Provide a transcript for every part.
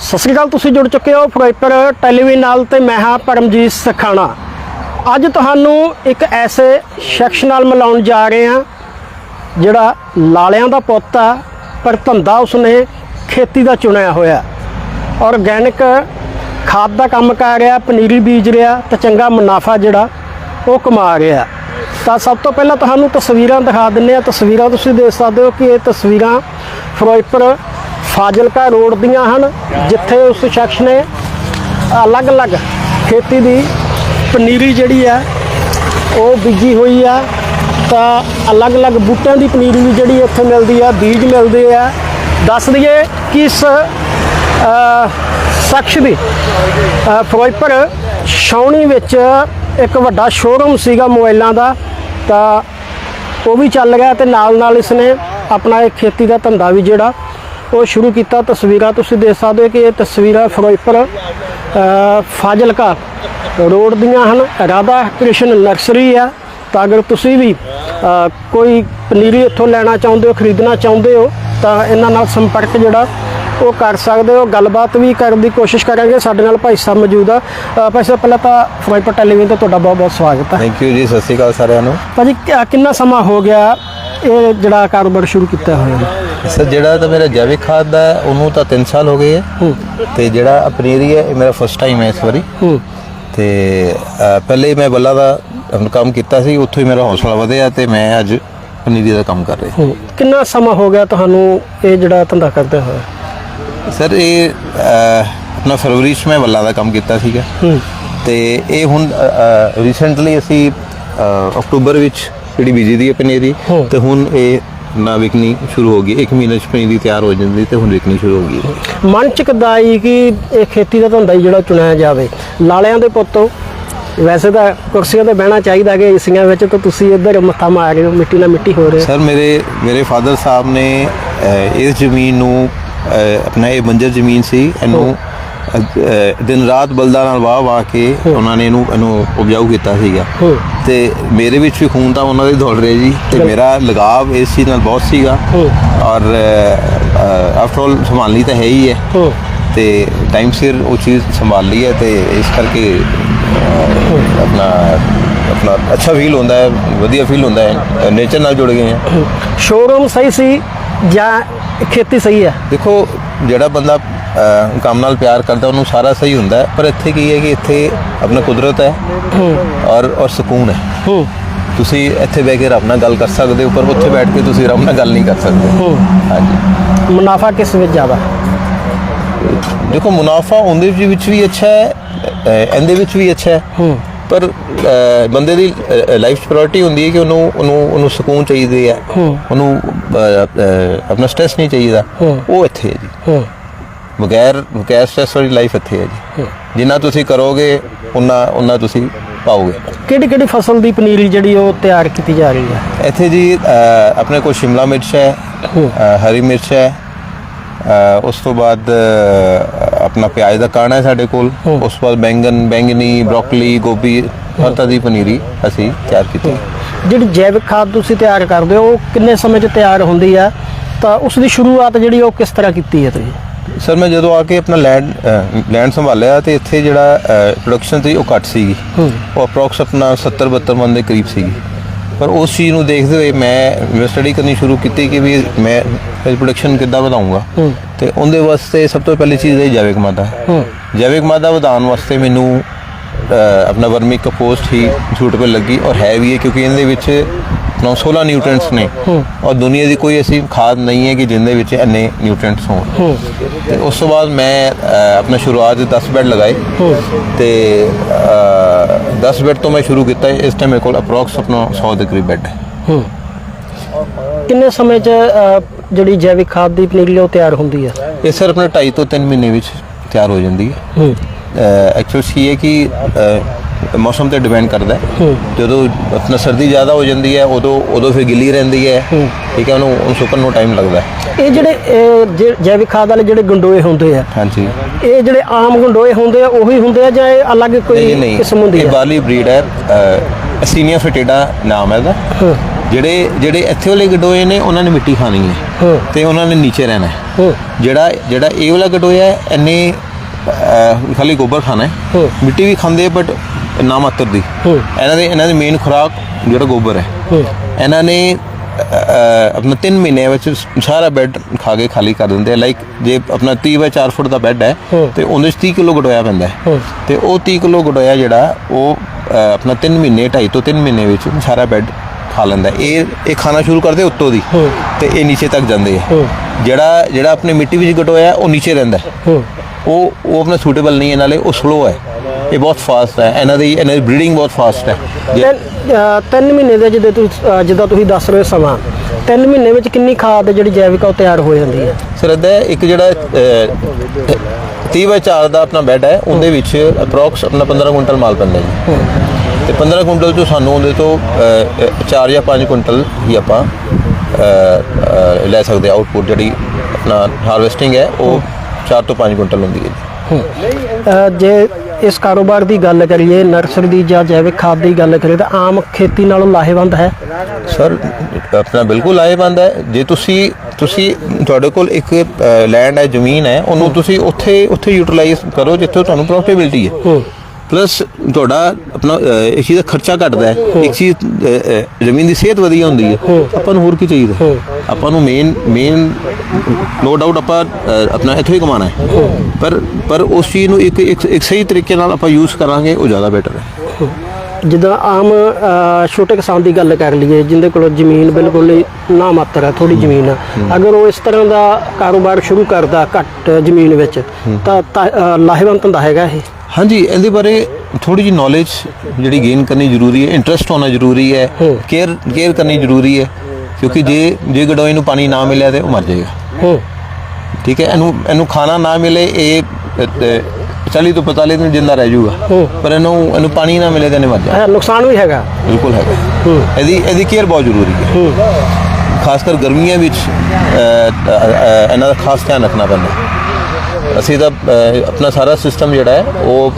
ਸਤਿ ਸ੍ਰੀ ਅਕਾਲ, ਤੁਸੀਂ ਜੁੜ ਚੁੱਕੇ ਹੋ ਫਿਰੋਜ਼ਪੁਰ ਟੈਲੀਵਿਜ਼ਨ ਨਾਲ ਤੇ ਮੈਂ ਹਾਂ ਪਰਮਜੀਤ ਸਖਾਣਾ। ਅੱਜ ਤੁਹਾਨੂੰ ਇੱਕ ਐਸੇ ਸ਼ਖਸ ਨਾਲ ਮਿਲਾਉਣ ਜਾ ਰਹੇ ਹਾਂ, ਜਿਹੜਾ ਲਾਲਿਆਂ ਦਾ ਪੁੱਤ ਆ, ਪਰ ਧੰਦਾ ਉਸਨੇ ਖੇਤੀ ਦਾ ਚੁਣਿਆ ਹੋਇਆ। ਆਰਗੈਨਿਕ ਖਾਦ ਦਾ ਕੰਮ ਕਰ ਰਿਹਾ, ਪਨੀਰੀ ਬੀਜ ਰਿਹਾ ਤੇ ਚੰਗਾ ਮੁਨਾਫਾ ਜਿਹੜਾ ਉਹ ਕਮਾ ਰਿਹਾ। ਤਾਂ ਸਭ ਤੋਂ ਪਹਿਲਾਂ ਤੁਹਾਨੂੰ ਤਸਵੀਰਾਂ ਦਿਖਾ ਦਿੰਨੇ ਆ ਤਸਵੀਰਾਂ ਤੁਸੀਂ ਦੇਖ ਸਕਦੇ ਹੋ ਕਿ ਇਹ ਤਸਵੀਰਾਂ ਫਿਰੋਜ਼ਪੁਰ ਫਾਜ਼ਿਲਕਾ ਰੋਡ ਦੀਆਂ ਹਨ ਜਿੱਥੇ ਉਸ ਸ਼ਖਸ ਨੇ ਅਲੱਗ-ਅਲੱਗ ਖੇਤੀ ਦੀ ਪਨੀਰੀ ਜਿਹੜੀ ਆ ਉਹ ਬੀਜੀ ਹੋਈ ਆ। ਤਾਂ ਅਲੱਗ-ਅਲੱਗ ਬੂਟਿਆਂ ਦੀ ਪਨੀਰੀ ਵੀ ਜਿਹੜੀ ਇੱਥੇ ਮਿਲਦੀ ਆ ਬੀਜ ਮਿਲਦੇ ਆ। ਦੱਸ ਦਈਏ ਕਿ ਇਸ ਸ਼ਖਸ ਦੀ ਅ, ਫਿਰੋਜ਼ਪੁਰ ਛਾਉਣੀ ਵਿੱਚ ਇੱਕ ਵੱਡਾ ਸ਼ੋਰੂਮ ਸੀਗਾ ਮੋਬਾਈਲਾਂ ਦਾ। ਤਾਂ ਉਹ ਵੀ ਚੱਲ ਗਿਆ ਤੇ ਨਾਲ ਨਾਲ ਇਸਨੇ ਆਪਣਾ ਇਹ ਖੇਤੀ ਦਾ ਧੰਦਾ ਵੀ ਜਿਹੜਾ ਉਹ ਸ਼ੁਰੂ ਕੀਤਾ ਤਸਵੀਰਾਂ ਤੁਸੀਂ ਦੇਖ ਸਕਦੇ ਹੋ ਕਿ ਇਹ ਤਸਵੀਰਾਂ ਫਿਰੋਜ਼ਪੁਰ ਫਾਜ਼ਿਲਕਾ ਰੋਡ ਦੀਆਂ ਹਨ। ਰਾਧਾ ਕ੍ਰਿਸ਼ਨ ਨਰਸਰੀ ਆ। ਤਾਂ ਅਗਰ ਤੁਸੀਂ ਵੀ ਕੋਈ ਪਨੀਰੀ ਇੱਥੋਂ ਲੈਣਾ ਚਾਹੁੰਦੇ ਹੋ ਖਰੀਦਣਾ ਚਾਹੁੰਦੇ ਹੋ ਤਾਂ ਇਹਨਾਂ ਨਾਲ ਸੰਪਰਕ ਜਿਹੜਾ ਉਹ ਕਰ ਸਕਦੇ ਹੋ। ਗੱਲਬਾਤ ਵੀ ਕਰਨ ਦੀ ਕੋਸ਼ਿਸ਼ ਕਰਾਂਗੇ। ਸਾਡੇ ਨਾਲ ਭਾਈ ਸਾਹਿਬ ਮੌਜੂਦ ਆ। ਭਾਈ ਸਾਹਿਬ ਪਹਿਲਾਂ ਤਾਂ ਫਿਰੋਜ਼ਪੁਰ ਟੈਲੀਵਿਜ਼ਨ ਤੇ ਤੁਹਾਡਾ ਬਹੁਤ ਬਹੁਤ ਸਵਾਗਤ ਹੈ ਥੈਂਕ ਯੂ ਜੀ ਸਤਿ ਸ਼੍ਰੀ ਅਕਾਲ ਸਾਰਿਆਂ ਨੂੰ। ਭਾਜੀ ਕਿੰਨਾ ਸਮਾਂ ਹੋ ਗਿਆ ਇਹ ਜਿਹੜਾ ਕਾਰੋਬਾਰ ਸ਼ੁਰੂ ਕੀਤਾ ਹੋਇਆ? ਹੈ ਸਰ ਜਿਹੜਾ ਤਾਂ ਮੇਰਾ ਜੈਵਿਕ ਖਾਦ ਦਾ ਹੈ, ਉਹਨੂੰ ਤਾਂ 3 ਸਾਲ ਹੋ ਗਏ ਹੈ। ਤੇ ਜਿਹੜਾ ਪਨੀਰੀ ਹੈ ਇਹ ਮੇਰਾ ਫਸਟ ਟਾਈਮ ਹੈ ਇਸ ਵਾਰੀ। ਤੇ ਅ, ਪਹਿਲੇ ਮੈਂ ਬੱਲਾ ਦਾ ਕੰਮ ਕੀਤਾ ਸੀ ਉੱਥੋਂ ਹੀ ਮੇਰਾ ਹੌਸਲਾ ਵਧਿਆ ਤੇ ਮੈਂ ਅੱਜ ਪਨੀਰੀ ਦਾ ਕੰਮ ਕਰ ਰਿਹਾ। ਹੂੰ। ਕਿੰਨਾ ਸਮਾਂ ਹੋ ਗਿਆ ਤੁਹਾਨੂੰ ਇਹ ਜਿਹੜਾ ਧੰਦਾ ਕਰਦੇ ਹੋਏ? ਸਰ ਇਹ ਅ, ਆਪਣਾ ਫਰਵਰੀ 'ਚ ਮੈਂ ਬੱਲਾ ਦਾ ਕੰਮ ਕੀਤਾ ਸੀਗਾ। ਹੂੰ। ਤੇ ਇਹ ਹੁਣ ਰੀਸੈਂਟਲੀ ਅਸੀਂ ਅ, ਅਕਤੂਬਰ ਵਿੱਚ ਜਿਹੜੀ ਬੀਜੀ ਦੀ ਹੈ ਪਨੀਰੀ। ਤੇ ਹੁਣ ਇਹ ਨਾ ਵਿਕਣੀ ਸ਼ੁਰੂ ਹੋ ਗਈ ਇੱਕ ਮਹੀਨੇ 'ਚ ਪਨੀਰੀ ਤਿਆਰ ਹੋ ਜਾਂਦੀ ਤੇ ਹੁਣ ਵਿਕਣੀ ਸ਼ੁਰੂ ਹੋ ਗਈ। ਮਨ ਚ ਕਿੱਦਾਂ ਆਈ ਕਿ ਇਹ ਖੇਤੀ ਦਾ ਧੰਦਾ ਹੀ ਜਿਹੜਾ ਚੁਣਿਆ ਜਾਵੇ ਲਾਲਿਆਂ ਦੇ ਪੁੱਤੋ ਵੈਸੇ ਤਾਂ ਕੁਰਸੀਆਂ ਤੇ ਬਹਿਣਾ ਚਾਹੀਦਾ ਕਿ ਏਸੀਆਂ ਵਿੱਚ ਤਾਂ ਤੁਸੀਂ ਇੱਧਰ ਮੱਥਾ ਮਾਰ ਰਹੇ ਹੋ ਮਿੱਟੀ ਨਾਲ ਮਿੱਟੀ ਹੋ ਰਹੇ। ਸਰ ਮੇਰੇ ਮੇਰੇ ਫਾਦਰ ਸਾਹਿਬ ਨੇ ਇਸ ਜ਼ਮੀਨ ਨੂੰ ਆਪਣਾ ਇਹ ਬੰਜਰ ਜ਼ਮੀਨ ਸੀ ਇਹਨੂੰ ਦਿਨ ਰਾਤ ਬਲਦਾਂ ਨਾਲ ਵਾਹ ਵਾਹ ਕੇ ਉਹਨਾਂ ਨੇ ਇਹਨੂੰ ਇਹਨੂੰ ਉਪਜਾਊ ਕੀਤਾ ਸੀਗਾ। ਤੇ ਮੇਰੇ ਵਿੱਚ ਵੀ ਖੂਨ ਤਾਂ ਉਹਨਾਂ ਦਾ ਦੌੜ ਰਿਹਾ ਜੀ। ਤੇ ਮੇਰਾ ਲਗਾਵ ਇਸ ਚੀਜ਼ ਨਾਲ ਬਹੁਤ ਸੀਗਾ। ਔਰ ਆਫਟਰ ਆਲ ਸੰਭਾਲਣੀ ਤਾਂ ਹੈ ਹੀ ਹੈ। ਤੇ ਟਾਈਮ ਸਿਰ ਉਹ ਚੀਜ਼ ਸੰਭਾਲ ਲਈ ਹੈ ਤੇ ਇਸ ਕਰਕੇ ਆਪਣਾ ਆਪਣਾ ਅੱਛਾ ਫੀਲ ਹੁੰਦਾ ਹੈ ਵਧੀਆ ਫੀਲ ਹੁੰਦਾ ਹੈ। ਨੇਚਰ ਨਾਲ ਜੁੜ ਗਏ ਹਾਂ। ਸ਼ੋਰੂਮ ਸਹੀ ਸੀ ਜਾਂ ਖੇਤੀ ਸਹੀ ਹੈ? ਦੇਖੋ ਜਿਹੜਾ ਬੰਦਾ ਕੰਮ ਨਾਲ ਪਿਆਰ ਕਰਦਾ ਉਹਨੂੰ ਸਾਰਾ ਸਹੀ ਹੁੰਦਾ ਪਰ ਇੱਥੇ ਕੀ ਹੈ ਕਿ ਇੱਥੇ ਆਪਣਾ ਕੁਦਰਤ ਹੈ ਔਰ ਔਰ ਸਕੂਨ ਹੈ। ਤੁਸੀਂ ਇੱਥੇ ਬਹਿ ਕੇ ਰੱਬ ਨਾਲ ਗੱਲ ਕਰ ਸਕਦੇ ਹੋ ਪਰ ਉੱਥੇ ਬੈਠ ਕੇ ਤੁਸੀਂ ਰੱਬ ਨਾਲ ਗੱਲ ਨਹੀਂ ਕਰ ਸਕਦੇ। ਹਾਂਜੀ। ਮੁਨਾਫਾ ਕਿਸ ਵਿੱਚ ਜ਼ਿਆਦਾ? ਦੇਖੋ ਮੁਨਾਫਾ ਉਹਦੇ ਵਿੱਚ ਵੀ ਅੱਛਾ ਹੈ ਇਹਦੇ ਵਿੱਚ ਵੀ ਅੱਛਾ ਹੈ। ਪਰ ਬੰਦੇ ਦੀ ਲਾਈਫ ਪ੍ਰਾਇੋਰਟੀ ਹੁੰਦੀ ਹੈ ਕਿ ਉਹਨੂੰ ਉਹਨੂੰ ਉਹਨੂੰ ਸਕੂਨ ਚਾਹੀਦੇ ਹੈ। ਉਹਨੂੰ ਆਪਣਾ ਸਟ੍ਰੈਸ ਨਹੀਂ ਚਾਹੀਦਾ। ਉਹ ਇੱਥੇ ਹੈ ਜੀ। ਹੂੰ। ਬਗੈਰ ਬਗੈਰ ਸਟ੍ਰੈਸ ਵਾਲੀ ਲਾਈਫ ਇੱਥੇ ਹੈ ਜੀ। ਜਿੰਨਾ ਤੁਸੀਂ ਕਰੋਗੇ ਉਨਾ ਉਨਾ ਤੁਸੀਂ ਪਾਓਗੇ। ਕਿਹੜੀ ਕਿਹੜੀ ਫਸਲ ਦੀ ਪਨੀਰੀ ਜਿਹੜੀ ਉਹ ਤਿਆਰ ਕੀਤੀ ਜਾ ਰਹੀ ਹੈ? ਇੱਥੇ ਜੀ ਆਪਣੇ ਕੋਲ ਸ਼ਿਮਲਾ ਮਿਰਚ ਹੈ ਹਰੀ ਮਿਰਚ ਹੈ ਉਸ ਤੋਂ ਬਾਅਦ ਆਪਣਾ ਪਿਆਜ਼ ਦਾ ਕਾਣਾ ਹੈ ਸਾਡੇ ਕੋਲ। ਉਸ ਤੋਂ ਬਾਅਦ ਬੈਂਗਨ ਬੈਂਗਨੀ ਬ੍ਰੋਕਲੀ ਗੋਭੀ ਹਰ ਤਰ੍ਹਾਂ ਦੀ ਪਨੀਰੀ ਅਸੀਂ ਤਿਆਰ ਕੀਤੀ ਹੈ। ਜਿਹੜੀ ਜੈਵਿਕ ਖਾਦ ਤੁਸੀਂ ਤਿਆਰ ਕਰਦੇ ਹੋ ਉਹ ਕਿੰਨੇ ਸਮੇਂ 'ਚ ਤਿਆਰ ਹੁੰਦੀ ਆ ਤਾਂ ਉਸ ਦੀ ਸ਼ੁਰੂਆਤ ਜਿਹੜੀ ਉਹ ਕਿਸ ਤਰ੍ਹਾਂ ਕੀਤੀ ਹੈ ਤੁਸੀਂ? ਸਰ ਮੈਂ ਜਦੋਂ ਆ ਕੇ ਆਪਣਾ ਲੈਂਡ ਲੈਂਡ ਸੰਭਾਲਿਆ ਤੇ ਇੱਥੇ ਜਿਹੜਾ ਪ੍ਰੋਡਕਸ਼ਨ ਸੀ ਉਹ ਘੱਟ ਸੀਗੀ। ਉਹ ਅਪਰੋਕਸ ਆਪਣਾ 70 72 ਮਨ ਦੇ ਕਰੀਬ ਸੀਗੀ। ਪਰ ਉਸ ਚੀਜ਼ ਨੂੰ ਦੇਖਦੇ ਹੋਏ ਮੈਂ ਸਟੱਡੀ ਕਰਨੀ ਸ਼ੁਰੂ ਕੀਤੀ ਕਿ ਵੀ ਮੈਂ ਪ੍ਰੋਡਕਸ਼ਨ ਕਿੱਦਾਂ ਵਧਾਉਂਗਾ ਤੇ ਉਹਦੇ ਵਾਸਤੇ ਸਭ ਤੋਂ ਪਹਿਲੀ ਚੀਜ਼ ਹੈ ਜੈਵਿਕ ਮਾਦਾ। ਜੈਵਿਕ ਮਾਦਾ ਵਧਾਉਣ ਵਾਸਤੇ ਮੈਨੂੰ ਆਪਣਾ ਵਰਮੀ ਕੰਪੋਸਟ ਹੀ ਸੂਟੇਬਲ ਲੱਗੀ ਔਰ ਹੈ ਵੀ ਹੈ ਕਿਉਂਕਿ ਇਹਦੇ ਵਿੱਚ 916 ਨਿਊਟ੍ਰੀਐਂਟਸ ਨੇ। ਔਰ ਦੁਨੀਆ ਦੀ ਕੋਈ ਐਸੀ ਖਾਦ ਨਹੀਂ ਹੈ ਕਿ ਜਿੰਦੇ ਵਿੱਚ ਇੰਨੇ ਨਿਊਟ੍ਰੀਐਂਟਸ ਹੋਣ। ਤੇ ਉਸ ਤੋਂ ਬਾਅਦ ਮੈਂ ਆਪਣਾ ਸ਼ੁਰੂਆਤ ਦੇ 10 ਬੈਡ ਲਗਾਏ। ਤੇ ਅਹ, 10 ਬੈਡ ਤੋਂ ਮੈਂ ਸ਼ੁਰੂ ਕੀਤਾ ਇਸ ਟਾਈਮ ਮੇਰੇ ਕੋਲ ਅਪਰੋਕਸ ਆਪਣਾ 100 ਦੇ ਕਰੀਬ ਬੈਡ ਹੈ। ਕਿੰਨੇ ਸਮੇਂ 'ਚ ਜਿਹੜੀ ਜੈਵਿਕ ਖਾਦ ਦੀ ਪਨੀਰੀ ਉਹ ਤਿਆਰ ਹੁੰਦੀ ਹੈ ਇਹ ਸਰ ਆਪਣਾ 2.5 ਤੋਂ 3 ਮਹੀਨੇ ਵਿੱਚ ਤਿਆਰ ਹੋ ਜਾਂਦੀ ਹੈ। ਐਕਚੁਅਲ ਸੀ ਹੈ ਕਿ ਮੌਸਮ ਤੇ ਡਿਪੈਂਡ ਕਰਦਾ ਹੈ। ਜਦੋਂ ਆਪਣਾ ਸਰਦੀ ਜ਼ਿਆਦਾ ਹੋ ਜਾਂਦੀ ਹੈ ਉਦੋਂ ਉਦੋਂ ਫਿਰ ਗਿੱਲੀ ਰਹਿੰਦੀ ਹੈ। ਠੀਕ ਹੈ ਉਹਨੂੰ ਉਹਨੂੰ ਸੁੱਕਣ ਨੂੰ ਟਾਈਮ ਲੱਗਦਾ ਹੈ। ਇਹ ਜਿਹੜੇ ਜੈਵਿਕ ਖਾਦ ਵਾਲੇ ਜਿਹੜੇ ਗੰਡੋਏ ਹੁੰਦੇ ਆ ਹਾਂਜੀ। ਇਹ ਜਿਹੜੇ ਆਮ ਗੰਡੋਏ ਹੁੰਦੇ ਆ ਉਹੀ ਹੁੰਦੇ ਆ ਜਾਂ ਇਹ ਅਲੱਗ ਕੋਈ ਕਿਸਮ ਹੁੰਦੀ ਇਹ ਹੈ ਬਾਲੀ ਬਰੀਡ ਹੈ ਅਸੀਨੀਆ ਫਿਟੇਡਾ ਨਾਮ ਹੈ ਇਹਦਾ। ਜਿਹੜੇ ਜਿਹੜੇ ਇੱਥੇ ਵਾਲੇ ਗਡੋਏ ਨੇ ਉਹਨਾਂ ਨੇ ਮਿੱਟੀ ਖਾਣੀ ਹੈ। ਤੇ ਉਹਨਾਂ ਨੇ ਨੀਚੇ ਰਹਿਣਾ ਹੈ। ਜਿਹੜਾ ਜਿਹੜਾ ਇਹ ਵਾਲਾ ਗਡੋਇਆ ਹੈ ਖਾਲੀ ਗੋਬਰ ਖਾਣਾ ਹੈ। ਹੂੰ। ਮਿੱਟੀ ਵੀ ਖਾਂਦੇ ਬਟ ਨਾ ਮਾਤਰ ਦੀ। ਇਹਨਾਂ ਦੇ ਇਹਨਾਂ ਦੀ ਮੇਨ ਖੁਰਾਕ ਜਿਹੜਾ ਗੋਬਰ ਹੈ ਇਹਨਾਂ ਨੇ ਆਪਣਾ 3 ਮਹੀਨੇ ਵਿੱਚ ਸਾਰਾ ਬੈੱਡ ਖਾ ਕੇ ਖਾਲੀ ਕਰ ਦਿੰਦੇ ਆ ਲਾਈਕ ਜੇ ਆਪਣਾ 30 ਬਾਈ 4 ਫੁੱਟ ਦਾ ਬੈੱਡ ਹੈ। ਤੇ ਉਹਦੇ 'ਚ 30 ਕਿਲੋ ਗਡੋਇਆ ਪੈਂਦਾ। ਤੇ ਉਹ 30 ਕਿਲੋ ਗਡੋਇਆ ਜਿਹੜਾ ਉਹ ਆਪਣਾ 3 ਮਹੀਨੇ 2.5 ਤੋਂ 3 ਮਹੀਨੇ ਵਿੱਚ ਸਾਰਾ ਬੈੱਡ ਖਾ ਲੈਂਦਾ। ਇਹ ਇਹ ਖਾਣਾ ਸ਼ੁਰੂ ਕਰਦੇ ਉੱਤੋਂ ਦੀ। ਤੇ ਇਹ ਨੀਚੇ ਤੱਕ ਜਾਂਦੇ ਆ। ਜਿਹੜਾ ਜਿਹੜਾ ਆਪਣੇ ਮਿੱਟੀ ਵਿੱਚ ਗਟੋਇਆ ਉਹ ਨੀਚੇ ਰਹਿੰਦਾ ਉਹ ਉਹ ਆਪਣਾ ਸੂਟੇਬਲ ਨਹੀਂ ਹੈ ਨਾਲੇ ਉਹ ਸਲੋ ਹੈ ਇਹ ਬਹੁਤ ਫਾਸਟ ਹੈ। ਇਹਨਾਂ ਦੀ ਇਹਨਾਂ ਦੀ ਬਰੀਡਿੰਗ ਬਹੁਤ ਫਾਸਟ ਹੈ। ਤਿੰਨ ਮਹੀਨੇ ਦੇ ਜਦੋਂ ਤੁਸੀਂ ਜਿੱਦਾਂ ਤੁਸੀਂ ਦੱਸ ਰਹੇ ਹੋ ਸਮਾਂ ਤਿੰਨ ਮਹੀਨੇ ਵਿੱਚ ਕਿੰਨੀ ਖਾਦ ਜਿਹੜੀ ਜੈਵਿਕ ਉਹ ਤਿਆਰ ਹੋ ਜਾਂਦੀ ਹੈ? ਸਰ ਇਹਦਾ ਇੱਕ ਜਿਹੜਾ 30 ਬਾਈ 4 ਦਾ ਆਪਣਾ ਬੈੱਡ ਹੈ ਉਹਦੇ ਵਿੱਚ ਅਪਰੋਕਸ ਆਪਣਾ 15 ਕੁਇੰਟਲ ਮਾਲ ਪੈਂਦਾ ਜੀ। ਤੇ 15 ਕੁਇੰਟਲ ਤੋਂ ਸਾਨੂੰ ਉਹਦੇ ਤੋਂ 4 ਜਾਂ 5 ਕੁਇੰਟਲ ਹੀ ਆਪਾਂ ਲੈ ਸਕਦੇ ਆਊਟਪੁੱਟ ਜਿਹੜੀ ਆਪਣਾ ਹਾਰਵੈਸਟਿੰਗ ਹੈ ਉਹ 4 ਤੋਂ 5 ਕੁਇੰਟਲ ਹੁੰਦੀ ਹੈ ਜੇ ਇਸ ਕਾਰੋਬਾਰ ਦੀ ਗੱਲ ਕਰੀਏ ਨਰਸਰੀ ਦੀ ਜਾਂ ਜੈਵਿਕ ਖਾਦ ਦੀ ਗੱਲ ਕਰੀਏ ਤਾਂ ਆਮ ਖੇਤੀ ਨਾਲੋਂ ਲਾਹੇਵੰਦ ਹੈ? ਸਰ ਆਪਣਾ ਬਿਲਕੁਲ ਲਾਹੇਵੰਦ ਹੈ। ਜੇ ਤੁਸੀਂ ਤੁਸੀਂ ਤੁਹਾਡੇ ਕੋਲ ਇੱਕ ਲੈਂਡ ਹੈ ਜ਼ਮੀਨ ਹੈ ਉਹਨੂੰ ਤੁਸੀਂ ਉੱਥੇ ਉੱਥੇ ਯੂਟਿਲਾਈਜ਼ ਕਰੋ ਜਿੱਥੇ ਤੁਹਾਨੂੰ ਪ੍ਰੋਫਿਟੇਬਿਲਟੀ ਹੈ। ਹੂੰ। ਪਲੱਸ ਤੁਹਾਡਾ ਆਪਣਾ ਅਹ, ਇੱਕ ਚੀਜ਼ ਦਾ ਖਰਚਾ ਘਟਦਾ ਹੈ। ਇੱਕ ਚੀਜ਼ ਅਹ, ਅਹ, ਜ਼ਮੀਨ ਦੀ ਸਿਹਤ ਵਧੀਆ ਹੁੰਦੀ ਹੈ। ਆਪਾਂ ਨੂੰ ਹੋਰ ਕੀ ਚਾਹੀਦਾ? ਆਪਾਂ ਨੂੰ ਮੇਨ ਮੇਨ ਨੋ ਡਾਊਟ ਆਪਾਂ ਅਹ, ਆਪਣਾ ਇੱਥੋਂ ਹੀ ਕਮਾਣਾ ਹੈ। ਪਰ ਪਰ ਉਸ ਚੀਜ਼ ਨੂੰ ਇੱਕ ਇੱਕ ਇੱਕ ਸਹੀ ਤਰੀਕੇ ਨਾਲ ਆਪਾਂ ਯੂਜ਼ ਕਰਾਂਗੇ ਉਹ ਜ਼ਿਆਦਾ ਬੈਟਰ ਹੈ। ਜਿੱਦਾਂ ਆਮ ਛੋਟੇ ਕਿਸਾਨ ਦੀ ਗੱਲ ਕਰ ਲਈਏ ਜਿੰਦੇ ਕੋਲ ਜ਼ਮੀਨ ਬਿਲਕੁਲ ਹੀ ਨਾ ਮਾਤਰ ਹੈ ਥੋੜੀ ਜ਼ਮੀਨ ਆ ਅਗਰ ਉਹ ਇਸ ਤਰ੍ਹਾਂ ਦਾ ਕਾਰੋਬਾਰ ਸ਼ੁਰੂ ਕਰਦਾ ਘੱਟ ਜ਼ਮੀਨ ਵਿੱਚ ਤਾਂ ਲਾਹੇਵੰਦ ਹੁੰਦਾ ਹੈਗਾ ਇਹ। ਹਾਂਜੀ ਇਹਦੇ ਬਾਰੇ ਥੋੜੀ ਜੀ ਨੌਲੇਜ ਜਿਹੜੀ ਗੇਨ ਕਰਨੀ ਜ਼ਰੂਰੀ ਹੈ ਇੰਟਰਸਟ ਹੋਣਾ ਜ਼ਰੂਰੀ ਹੈ ਕੇਅਰ ਕੇਅਰ ਕਰਨੀ ਜ਼ਰੂਰੀ ਹੈ ਕਿਉਂਕਿ ਜੇ ਜੇ ਗਡੋਏ ਨੂੰ ਪਾਣੀ ਨਾ ਮਿਲਿਆ ਤੇ ਉਹ ਮਰ ਜਾਏਗਾ। ਠੀਕ ਹੈ ਇਹਨੂੰ ਇਹਨੂੰ ਖਾਣਾ ਨਾ ਮਿਲੇ ਇਹ ਅ, ਅ, 40 ਤੋਂ 45 ਦਿਨ ਜਿੰਦਾ ਰਹਿ ਜਾਊਗਾ। ਪਰ ਇਹਨੂੰ ਇਹਨੂੰ ਪਾਣੀ ਨਾ ਮਿਲੇ ਤਾਂ ਇਹਨੇ ਮਰ ਇਹ ਨੁਕਸਾਨ ਵੀ ਹੈਗਾ। ਬਿਲਕੁਲ ਹੈਗਾ। ਇਹਦੀ ਇਹਦੀ ਕੇਅਰ ਬਹੁਤ ਜ਼ਰੂਰੀ ਹੈ। ਖਾਸ ਕਰ ਗਰਮੀਆਂ ਵਿੱਚ ਇਹਨਾਂ ਦਾ ਖਾਸ ਧਿਆਨ ਰੱਖਣਾ ਪੈਂਦਾ। ਅਸੀਂ ਤਾਂ ਆਪਣਾ ਸਾਰਾ ਸਿਸਟਮ ਜਿਹੜਾ ਹੈ ਉਹ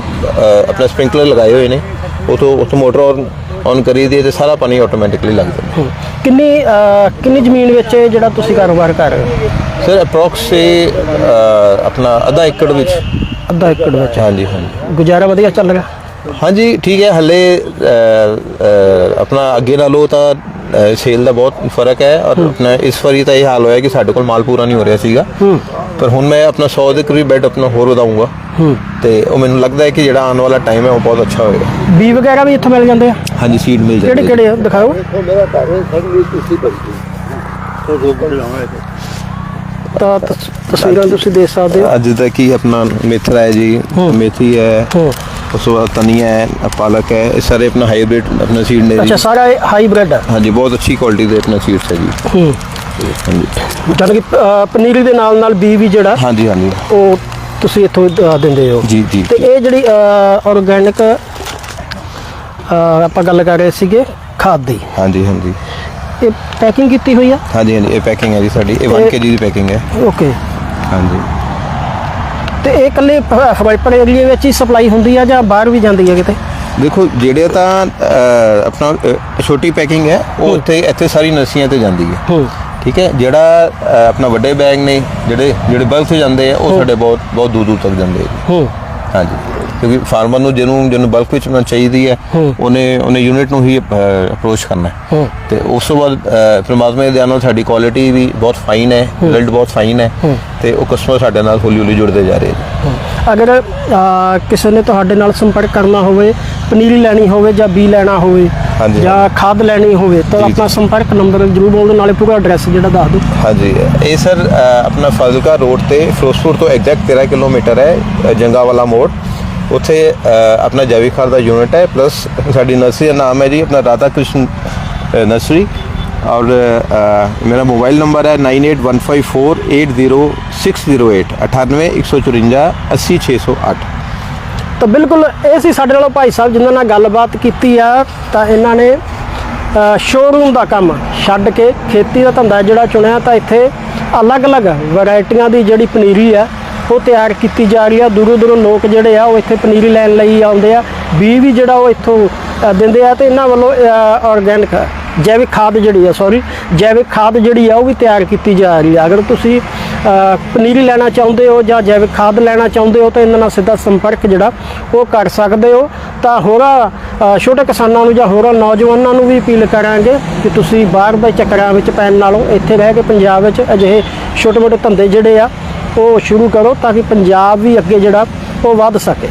ਆਪਣਾ ਸਪ੍ਰਿੰਕਲਰ ਲਗਾਏ ਹੋਏ ਨੇ। ਉਹ ਤੋਂ ਉਹ ਤੋਂ ਮੋਟਰ ਔਨ ਔਨ ਕਰੀ ਦੀ ਤੇ ਸਾਰਾ ਪਾਣੀ ਆਟੋਮੈਟਿਕਲੀ ਲੱਗ ਜਾਂਦਾ। ਕਿੰਨੀ ਅਹ, ਕਿੰਨੀ ਜ਼ਮੀਨ ਵਿੱਚ ਇਹ ਜਿਹੜਾ ਤੁਸੀਂ ਕਾਰੋਬਾਰ ਕਰ ਰਹੇ ਹੋ? ਸਰ ਅਪਰੋਕਸ ਆਪਣਾ ਅੱਧਾ ਏਕੜ ਵਿੱਚ। ਅੱਧਾ ਏਕੜ ਵਿੱਚ। ਹਾਂਜੀ ਹਾਂਜੀ। ਗੁਜ਼ਾਰਾ ਵਧੀਆ ਚੱਲ ਰਿਹਾ? ਹਾਂਜੀ ਠੀਕ ਹੈ। ਹਲੇ ਅ, ਅ, ਆਪਣਾ ਅੱਗੇ ਨਾਲੋਂ ਤਾਂ ਸੇਲ ਦਾ ਬਹੁਤ ਫ਼ਰਕ ਹੈ। ਔਰ ਆਪਣਾ ਇਸ ਵਾਰੀ ਤਾਂ ਇਹ ਹਾਲ ਹੋਇਆ ਕਿ ਸਾਡੇ ਕੋਲ ਮਾਲ ਪੂਰਾ ਨਹੀਂ ਹੋ ਰਿਹਾ ਸੀਗਾ। ਪਰ ਹੁਣ ਮੈਂ ਆਪਣਾ 100 ਦੇ ਕਰੀਬ ਬੈਡ ਆਪਣਾ ਹੋਰ ਵਧਾਉਂਗਾ ਤੇ ਉਹ ਮੈਨੂੰ ਲੱਗਦਾ ਹੈ ਕਿ ਜਿਹੜਾ ਆਉਣ ਵਾਲਾ ਟਾਈਮ ਹੈ ਉਹ ਬਹੁਤ ਅੱਛਾ ਹੋਏਗਾ। ਬੀ ਵਗੈਰਾ ਵੀ ਇੱਥੋਂ ਮਿਲ ਜਾਂਦੇ ਆ? ਹਾਂਜੀ ਸੀਡ ਮਿਲ ਕਿਹੜੇ ਜਾਂਦੀ ਹੈ। ਕਿਹੜੇ ਆ? ਦਿਖਾਓ। ਤਾਂ ਤਸ- ਤਸਵੀਰਾਂ ਤੁਸੀਂ ਦੇਖ ਸਕਦੇ ਹੋ। ਅੱਜ ਤੱਕ ਹੀ ਆਪਣਾ ਮੇਥਰਾ ਹੈ ਜੀ। ਮੇਥੀ ਹੈ। ਹੂੰ। ਉਸ ਤੋਂ ਬਾਅਦ ਧਨੀਆ ਹੈ ਪਾਲਕ ਹੈ। ਇਹ ਸਾਰੇ ਆਪਣਾ ਹਾਈਬ੍ਰਿਡ ਆਪਣਾ ਸੀਡ ਨੇ ਅੱਛਾ ਜੀ। ਸਾਰਾ ਹਾਈਬ੍ਰਿਡ ਹੈ। ਹਾਂਜੀ ਬਹੁਤ ਅੱਛੀ ਕੁਆਲਿਟੀ ਦੇ ਆਪਣਾ ਸੀਡਸ ਹੈ ਜੀ। ਹੂੰ। ਜਾਣੀ ਕਿ ਅਹ, ਪਨੀਰੀ ਦੇ ਨਾਲ ਨਾਲ ਬੀ ਵੀ ਜਿਹੜਾ ਹਾਂਜੀ ਹਾਂਜੀ। ਉਹ ਤੁਸੀਂ ਇੱਥੋਂ ਅਹ, ਦਿੰਦੇ ਹੋ। ਜੀ ਜੀ। ਤੇ ਇਹ ਜਿਹੜੀ ਆਰਗੈਨਿਕ ਆਪਾਂ ਗੱਲ ਕਰ ਰਹੇ ਸੀਗੇ ਖਾਦ ਦੀ। ਹਾਂਜੀ ਹਾਂਜੀ। ਇਹ ਪੈਕਿੰਗ ਕੀਤੀ ਹੋਈ ਆ? ਹਾਂਜੀ ਹਾਂਜੀ ਇਹ ਪੈਕਿੰਗ ਹੈ ਜੀ ਸਾਡੀ। ਇਹ 1 ਇਹ- ਕੇਜੀ ਦੀ ਪੈਕਿੰਗ ਹੈ। ਓਕੇ ਹਾਂਜੀ। ਤੇ ਇਹ ਇਕੱਲੇ ਫ- ਫਿਰੋਜ਼ਪੁਰ ਏਰੀਏ ਵਿੱਚ ਹੀ ਸਪਲਾਈ ਹੁੰਦੀ ਆ ਜਾਂ ਬਾਹਰ ਵੀ ਜਾਂਦੀ ਹੈ ਕਿਤੇ? ਦੇਖੋ ਜਿਹੜੇ ਤਾਂ ਅਹ, ਆਪਣਾ ਅਹ, ਛੋਟੀ ਪੈਕਿੰਗ ਹੈ ਉਹ ਇੱਥੇ ਇੱਥੇ ਸਾਰੀ ਨਰਸੀਆਂ ਤੇ ਜਾਂਦੀ ਹੈ। ਹੂੰ। ਠੀਕ ਹੈ? ਜਿਹੜਾ ਅਹ, ਆਪਣਾ ਵੱਡੇ ਬੈਗ ਨੇ ਜਿਹੜੇ ਜਿਹੜੇ ਬਲਕ ਤੇ ਜਾਂਦੇ ਆ ਉਹ ਸਾਡੇ ਬਹੁਤ ਬਹੁਤ ਦੂਰ ਦੂਰ ਤੱਕ ਜਾਂਦੇ ਆ ਹੂੰ। ਹਾਂਜੀ। ਕਿਉਂਕਿ ਫਾਰਮਰ ਨੂੰ ਜਿਹਨੂੰ ਜਿਹਨੂੰ ਬਲਕ ਵਿੱਚ ਉਹਨਾਂ ਚਾਹੀਦੀ ਹੈ ਉਹਨੇ ਉਹਨੇ ਯੂਨਿਟ ਨੂੰ ਹੀ ਅਪਰੋਚ ਕਰਨਾ ਹੈ। ਹੂੰ। ਤੇ ਉਸ ਤੋਂ ਬਾਅਦ ਅਹ, ਪ੍ਰਮਾਤਮਾ ਦੇ ਦਿਆਂ ਨਾਲ ਸਾਡੀ ਕੁਆਲਿਟੀ ਵੀ ਬਹੁਤ ਫਾਈਨ ਹੈ ਰਿਜ਼ਲਟ ਬਹੁਤ ਫਾਈਨ ਹੈ। ਤੇ ਉਹ ਕਸਟਮਰ ਸਾਡੇ ਨਾਲ ਹੌਲੀ ਹੌਲੀ ਜੁੜਦੇ ਜਾ ਰਹੇ ਨੇ। ਅਗਰ ਅਹ, ਕਿਸੇ ਨੇ ਤੁਹਾਡੇ ਨਾਲ ਸੰਪਰਕ ਕਰਨਾ ਹੋਵੇ ਪਨੀਰੀ ਲੈਣੀ ਹੋਵੇ ਜਾਂ ਬੀ ਲੈਣਾ ਹੋਵੇ ਹਾਂਜੀ। ਜਾਂ ਖਾਦ ਲੈਣੀ ਹੋਵੇ ਤਾਂ ਜੀ। ਆਪਣਾ ਸੰਪਰਕ ਨੰਬਰ ਜਰੂਰ ਬੋਲ ਦਿਓ ਨਾਲੇ ਪੂਰਾ ਐਡਰੈਸ ਜਿਹੜਾ ਦੱਸ ਦਿਓ ਹਾਂਜੀ ਇਹ ਸਰ ਅ, ਆਪਣਾ ਫਾਜ਼ਿਲਕਾ ਰੋਡ ਤੇ ਫਿਰੋਜ਼ਪੁਰ ਤੋਂ ਐਗਜ਼ੈਕਟ 13 ਕਿਲੋਮੀਟਰ ਹੈ ਅ, ਜੰਗਾਵਾਲਾ ਮੋੜ ਉੱਥੇ ਅ, ਆਪਣਾ ਜੈਵਿਕ ਖਾਦ ਦਾ ਯੂਨਿਟ ਹੈ ਪਲੱਸ ਸਾਡੀ ਨਰਸਰੀ ਦਾ ਨਾਮ ਹੈ ਜੀ ਆਪਣਾ ਰਾਧਾ ਕ੍ਰਿਸ਼ਨ ਅ, ਨਰਸਰੀ ਔਰ ਅ, ਮੇਰਾ ਮੋਬਾਈਲ ਨੰਬਰ ਹੈ 9815480608 98154 80608 ਤਾਂ ਬਿਲਕੁਲ ਇਹ ਸੀ ਸਾਡੇ ਨਾਲ ਭਾਈ ਸਾਹਿਬ ਜਿਨ੍ਹਾਂ ਨਾਲ ਗੱਲਬਾਤ ਕੀਤੀ ਆ, ਤਾਂ ਇਹਨਾਂ ਨੇ ਸ਼ੋਰੂਮ ਦਾ ਕੰਮ ਛੱਡ ਕੇ ਖੇਤੀ ਦਾ ਧੰਦਾ ਜਿਹੜਾ ਚੁਣਿਆ, ਤਾਂ ਇੱਥੇ ਅਲੱਗ-ਅਲੱਗ ਵੈਰਾਈਟੀਆਂ ਦੀ ਜਿਹੜੀ ਪਨੀਰੀ ਆ, ਉਹ ਤਿਆਰ ਕੀਤੀ ਜਾ ਰਹੀ ਆ। ਦੂਰੋਂ ਦੂਰੋਂ ਲੋਕ ਜਿਹੜੇ ਆ, ਉਹ ਇੱਥੇ ਪਨੀਰੀ ਲੈਣ ਲਈ ਆਉਂਦੇ ਆ। ਬੀ ਵੀ ਜਿਹੜਾ ਉਹ ਇੱਥੋਂ ਦਿੰਦੇ ਆ ਤੇ ਇਹਨਾਂ ਵੱਲੋਂ ਆਰਗੈਨਿਕ ਜੈਵਿਕ ਖਾਦ ਜਿਹੜੀ ਆ ਸੌਰੀ ਜੈਵਿਕ ਖਾਦ ਜਿਹੜੀ ਆ, ਉਹ ਵੀ ਤਿਆਰ ਕੀਤੀ ਜਾ ਰਹੀ ਆ। ਅਗਰ ਤੁਸੀਂ ਪਨੀਰੀ ਲੈਣਾ ਚਾਹੁੰਦੇ ਹੋ ਜਾਂ ਜੈਵਿਕ ਖਾਦ ਲੈਣਾ ਚਾਹੁੰਦੇ ਹੋ ਤਾਂ ਇਹਨਾਂ ਨਾਲ ਸਿੱਧਾ ਸੰਪਰਕ ਜਿਹੜਾ ਉਹ ਕਰ ਸਕਦੇ ਹੋ। ਤਾਂ ਹੋਰਾਂ ਛੋਟੇ ਕਿਸਾਨਾਂ ਨੂੰ ਜਾਂ ਹੋਰਾਂ ਨੌਜਵਾਨਾਂ ਨੂੰ ਵੀ ਅਪੀਲ ਕਰਾਂਗੇ ਕਿ ਤੁਸੀਂ ਬਾਹਰ ਦੇ ਚੱਕਰਾਂ ਵਿੱਚ ਪੈਣ ਨਾਲੋਂ ਇੱਥੇ ਰਹਿ ਕੇ ਪੰਜਾਬ ਵਿੱਚ ਅਜਿਹੇ ਛੋਟੇ ਮੋਟੇ ਧੰਦੇ ਜਿਹੜੇ ਆ, ਉਹ ਸ਼ੁਰੂ ਕਰੋ ਤਾਂ ਕਿ ਪੰਜਾਬ ਵੀ ਅੱਗੇ ਜਿਹੜਾ ਉਹ ਵੱਧ ਸਕੇ।